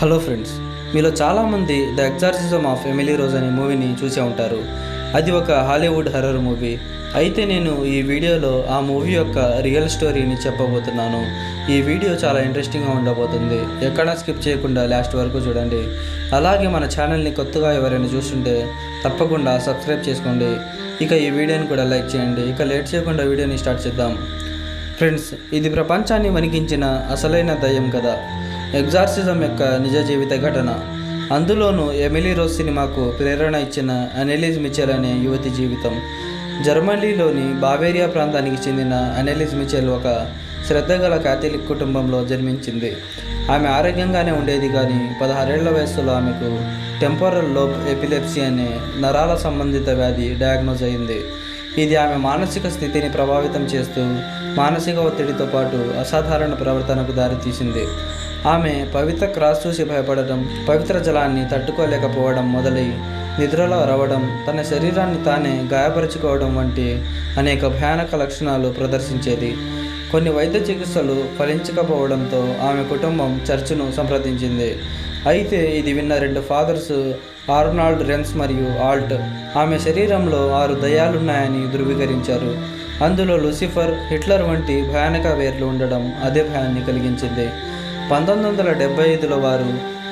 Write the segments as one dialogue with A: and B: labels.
A: Hello friends మీలో చాలామంది the exorcism of Emily Rose అనే మూవీని చూసే ఉంటారు. అది ఒక హాలీవుడ్ హర్రర్ మూవీ. అయితే నేను ఈ వీడియోలో ఆ మూవీ యొక్క రియల్ స్టోరీని చెప్పబోతున్నాను. ఈ వీడియో చాలా ఇంట్రెస్టింగ్గా ఉండబోతుంది. ఎక్కడా స్కిప్ చేయకుండా లాస్ట్ వరకు చూడండి. అలాగే మన ఛానల్ని కొత్తగా ఎవరైనా చూస్తుంటే తప్పకుండా సబ్స్క్రైబ్ చేసుకోండి. ఇక ఈ వీడియోని కూడా లైక్ చేయండి. ఇక లేట్ చేయకుండా వీడియోని స్టార్ట్ చేద్దాం. ఫ్రెండ్స్ ఇది ప్రపంచాన్ని వణికించిన అసలైన దయ్యం కదా ఎగ్జార్సిజం యొక్క నిజ జీవిత ఘటన. అందులోనూ ఎమిలీ రోజ్ సినిమాకు ప్రేరణ ఇచ్చిన అనెలిజ్ మిచెల్ అనే యువతి జీవితం. జర్మనీలోని బావేరియా ప్రాంతానికి చెందిన అనెలిజ్ మిచెల్ ఒక శ్రద్ధగల కాథలిక్ కుటుంబంలో జన్మించింది. ఆమె ఆరోగ్యంగానే ఉండేది కానీ పదహారేళ్ళ వయసులో ఆమెకు టెంపరల్ లోబ్ ఎపిలెప్సీ అనే నరాల సంబంధిత వ్యాధి డయాగ్నోజ్ అయింది. ఇది ఆమె మానసిక స్థితిని ప్రభావితం చేస్తూ మానసిక ఒత్తిడితో పాటు అసాధారణ ప్రవర్తనకు దారితీసింది. ఆమె పవిత్ర క్రాస్ చూసి భయపడడం పవిత్ర జలాన్ని తట్టుకోలేకపోవడం మొదలై నిద్రలో రవడం తన శరీరాన్ని తానే గాయపరుచుకోవడం వంటి అనేక భయానక లక్షణాలు ప్రదర్శించేది. కొన్ని వైద్య చికిత్సలు ఫలించకపోవడంతో ఆమె కుటుంబం చర్చ్ను సంప్రదించింది. అయితే ఇది విన్న రెండు ఫాదర్స్ ఆర్నాల్డ్ రెన్స్ మరియు ఆల్ట్ ఆమె శరీరంలో ఆరు దయాలున్నాయని ధృవీకరించారు. అందులో లూసిఫర్ హిట్లర్ వంటి భయానక వేర్లు ఉండడం అదే భయాన్ని కలిగించింది. పంతొమ్మిది వందల డెబ్బై ఐదులో వారు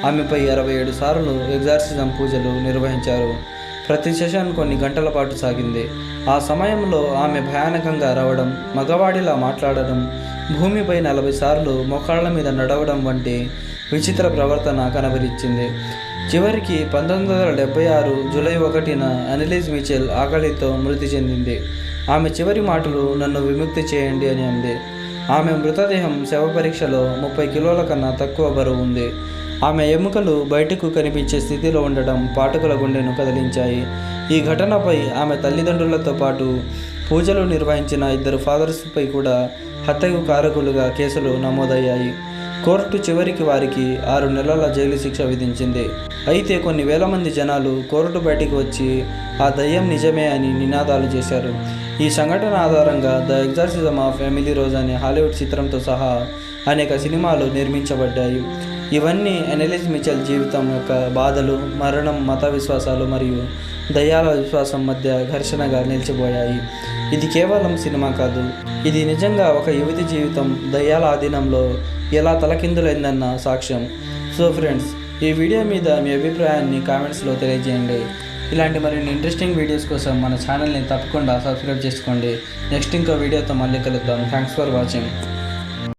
A: ఆమెపై అరవై ఏడు సార్లు ఎగ్జార్సిజం పూజలు నిర్వహించారు. ప్రతి సెషన్ కొన్ని గంటల పాటు సాగింది. ఆ సమయంలో ఆమె భయానకంగా రావడం మగవాడిలా మాట్లాడడం భూమిపై నలభై సార్లు మొకాళ్ళ మీద నడవడం వంటి విచిత్ర ప్రవర్తన కనబరిచింది. చివరికి పంతొమ్మిది వందల డెబ్బై ఆరు జూలై ఒకటిన అనిలీజ్ మిచెల్ ఆకలితో మృతి చెందింది. ఆమె చివరి మాటలు నన్ను విముక్తి చేయండి అని అంది. ఆమె మృతదేహం శవ పరీక్షలో ముప్పై కిలోల కన్నా తక్కువ బరువు ఉంది. ఆమె ఎముకలు బయటకు కనిపించే స్థితిలో ఉండడం పాఠకుల గుండెను కదిలించాయి. ఈ ఘటనపై ఆమె తల్లిదండ్రులతో పాటు పూజలు నిర్వహించిన ఇద్దరు ఫాదర్స్పై కూడా హత్యకు కారకులుగా కేసులు నమోదయ్యాయి. కోర్టు చివరికి వారికి ఆరు నెలల జైలు శిక్ష విధించింది. అయితే కొన్ని వేల మంది జనాలు కోర్టు బయటికి వచ్చి ఆ దయ్యం నిజమే అని నినాదాలు చేశారు. ఈ సంఘటన ఆధారంగా the exorcism of Emily Rose అనే హాలీవుడ్ చిత్రంతో సహా అనేక సినిమాలు నిర్మించబడ్డాయి. ఇవన్నీ ఎనలిజ్ మిచెల్ జీవితం యొక్క బాధలు మరణం మత విశ్వాసాలు మరియు దయ్యాల విశ్వాసం మధ్య ఘర్షణగా నిలిచిపోయాయి. ఇది కేవలం సినిమా కాదు ఇది నిజంగా ఒక యువతి జీవితం దయ్యాల ఆధీనంలో ఎలా తలకిందులైందన్న సాక్ష్యం. సో ఫ్రెండ్స్ ఈ వీడియో మీద మీ అభిప్రాయాన్ని కామెంట్స్లో తెలియజేయండి. ఇలాంటి మరిన్ని ఇంట్రెస్టింగ్ వీడియోస్ కోసం మన ఛానల్ని తప్పకుండా సబ్స్క్రైబ్ చేసుకోండి. నెక్స్ట్ ఇంకో వీడియోతో మళ్ళీ కలుద్దాం. Thanks for watching